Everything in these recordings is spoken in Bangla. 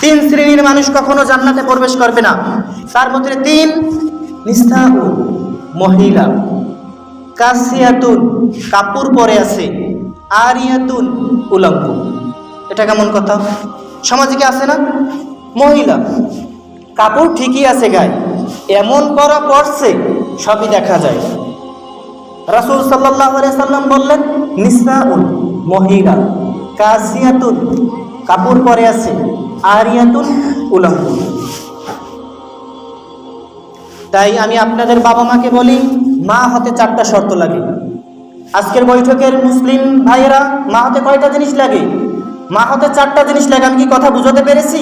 তিন শ্রেণির মানুষ কখনো জান্নাতে প্রবেশ করবে না। তার মধ্যে তিন নিস্তাউ মহিলা। কাসিয়াতুন, কাপড় পরে আছে। আরিয়াতুন, উলঙ্গ। এটা কেমন কথা? সমাজে কি আছে না? মহিলা। কাপড় ঠিকই আছে গায়ে। এমন পরা পড়ছে সবই দেখা যায়। রাসুল সাল্লাম বললেন নিসাউন মহিলা। কাসিয়াতুন, কাপড় পরে আছে। আরিয়াতুন উলঙ্গ তাই আমি আপনাদের বাবা মাকে বলি, মা হাতে চারটা শর্ত লাগে। আজকের বৈঠকের মুসলিম ভাইয়েরা, মা হাতে কয়টা জিনিস লাগে? মা হাতে চারটা জিনিস লাগে, আমি কি কথা বুঝাতে পেরেছি?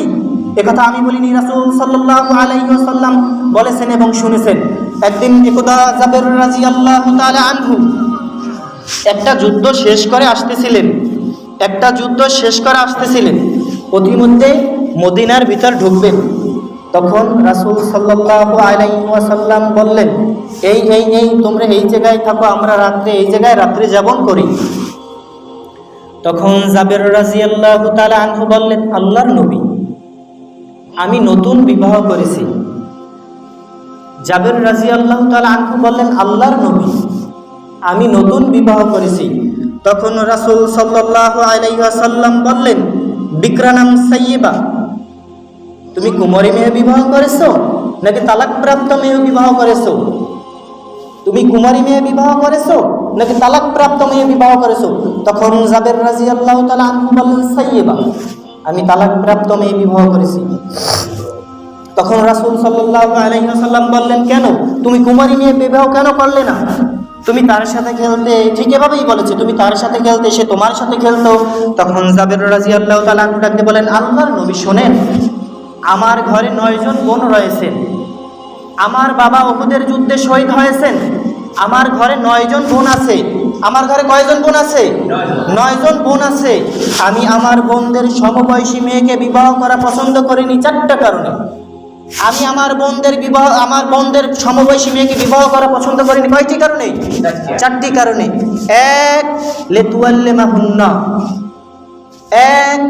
একথা আমি বলিনি, রাসুল সাল্লাহ আলাইসাল্লাম বলেছেন এবং শুনেছেন। একদিন একদা জাবের রাজি আল্লাহ আনহু একটা যুদ্ধ শেষ করে আসতেছিলেন। একটা যুদ্ধ শেষ করে আসতেছিলেন। প্রতিমধ্যে মদিনার ভিতর ঢুকবেন। তখন রাসুল সাল্লাহ আলাইসাল্লাম বললেন, এই এই এই, তোমরা এই জায়গায় থাকো, আমরা রাত্রে এই জায়গায় রাত্রে যাপন করি। তখন জাবের রাজি আল্লাহ আনহু বললেন, আল্লাহর নবী, আমি নতুন বিবাহ করেছি। জাবের রাজি আল্লাহ তালা আনহু বললেন, আল্লাহর নবী, আমি নতুন বিবাহ করেছি। তখন রাসুল সাল্লাহ আলাইসাল্লাম বললেন বিক্রানাম সাইয়েবা। তুমি কুমারী মেয়ে বিবাহ করেছ নাকি তালাকপ্রাপ্ত মেয়ে বিবাহ করেছ? তুমি কুমারী মেয়ে বিবাহ করেছ নাকি তালাকপ্রাপ্ত মেয়ে বিবাহ করেছ? তখন জাবের রাজি আল্লাহ তালা সাইয়েবা, আমি তালাকপ্রাপ্ত মেয়ে বিবাহ করেছি। তখন রাসুল সাল্লাহ আলহিহাসাল্লাম বললেন, কেন? তুমি কুমারী মেয়ে বিবাহ কেন করলে না? তুমি তার সাথে খেলতে? ঠিক এভাবেই বলেছে, তুমি তার সাথে খেলতে? সে তোমার সাথে খেলতো। তখন জাবের রাজি আল্লাহ তালা ডাকতে বলেন, আল্লাহর নবী শোনেন, আমার ঘরে নয়জন বোন রয়েছেন। আমার বাবা ওহুদের যুদ্ধে শহীদ হয়েছেন। আমার ঘরে নয়জন বোন আছে। আমার ঘরে কয়জন বোন আছে? নয়জন বোন আছে। আমি আমার বোনদের সমবয়সী মেয়েকে বিবাহ করা পছন্দ করিনি, চারটা কারণে। আমি আমার বোনদের বিবাহ, আমার বোনদের সমবয়সী মেয়েকে বিবাহ করা পছন্দ করিনি। কয়টি কারণে? চারটি কারণে। এক লেতুয়াল্লে মাহুন্না এক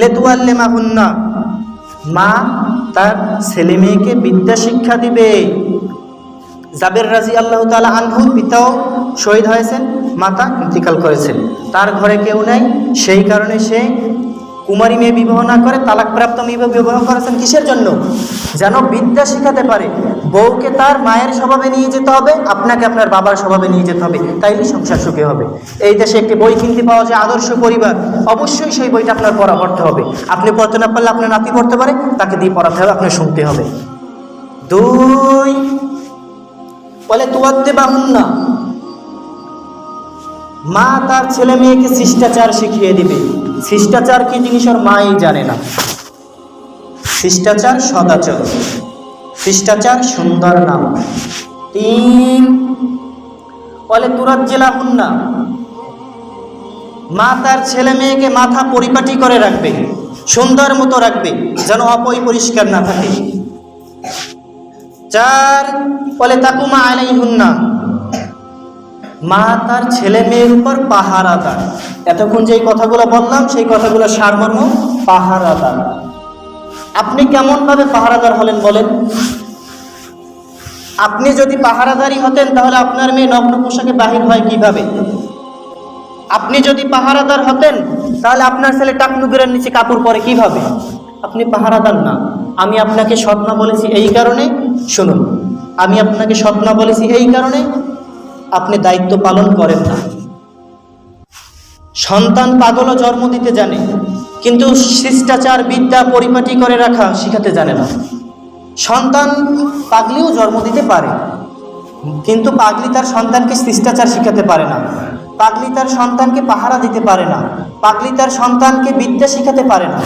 লেতুয়াল্লে মাহুন্না মা তার ছেলে মেয়েকে বিদ্যা শিক্ষা দিবে। জাবের রাজি আল্লাহ তালা আনহু পিতাও শহীদ হয়েছেন, মাতা ইন্তিকাল করেছেন। তার ঘরে কেউ নাই, সেই কারণে সে কুমারী মেয়ে বিবাহ না করে তালাকপ্রাপ্ত মেয়ে বিবাহ করেছেন কিসের জন্য? যেন বিদ্যা শিখাতে পারে, বউকে তার মায়ের স্বভাবে নিয়ে যেতে হবে, আপনাকে আপনার বাবার স্বভাবে নিয়ে যেতে হবে, তাইলে সংসার সুখে হবে। এই দেশে একটি বই কিনতে পাওয়া যায়, আদর্শ পরিবার, অবশ্যই সেই বইটা আপনার পড়া পড়তে হবে। আপনি পড়তে না পারলে আপনার নাতি পড়তে পারে, তাকে দিয়ে পড়াতে হবে, আপনার শুনতে হবে। দুই, বলে তুয়াত্তে বাহুন না মা তার ছেলে মেয়েকে শিষ্টাচার শিখিয়ে দিবে। শিষ্টাচার কি জিনিস ওর মাই জানে না? শিষ্টাচার সদাচর শিষ্টাচার সুন্দর নাম। তিন। বলে তুরাত জেলা হুন্না মা তার ছেলে মেয়েকে মাথা পরিপাটি করে রাখবে, সুন্দর মতো রাখবে, যেন অপই পরিষ্কার না থাকে। চার। বলে, তাকুমা আলাই হুন্না মা তার ছেলে মেয়ের উপর পাহারা পাহারাদার। এতক্ষণ যে কথাগুলো বললাম, সেই কথাগুলো সারমর্ম, পাহারাদার। আপনি কেমনভাবে পাহারাদার হলেন বলেন? আপনি যদি পাহারাদারি হতেন, তাহলে আপনার মেয়ে নগ্ন পোশাকে বাহির হয় কীভাবে? আপনি যদি পাহারাদার হতেন, তাহলে আপনার ছেলে টাকনুগুরের নিচে কাপড় পরে কীভাবে? আপনি পাহারাদার না। আমি আপনাকে স্বপ্ন বলেছি এই কারণে। শুনুন, আমি আপনাকে স্বপ্ন বলেছি এই কারণে আপনি দায়িত্ব পালন করেন না। সন্তান পাগলও জন্ম দিতে জানে, কিন্তু শিষ্টাচার বিদ্যা পরিপাটি করে রাখা শিখাতে জানে না। সন্তান পাগলিও জন্ম দিতে পারে, কিন্তু পাগলি তার সন্তানকে শিষ্টাচার শিখাতে পারে না। পাগলি তার সন্তানকে পাহারা দিতে পারে না, পাগলি তার সন্তানকে বিদ্যা শিখাতে পারে না।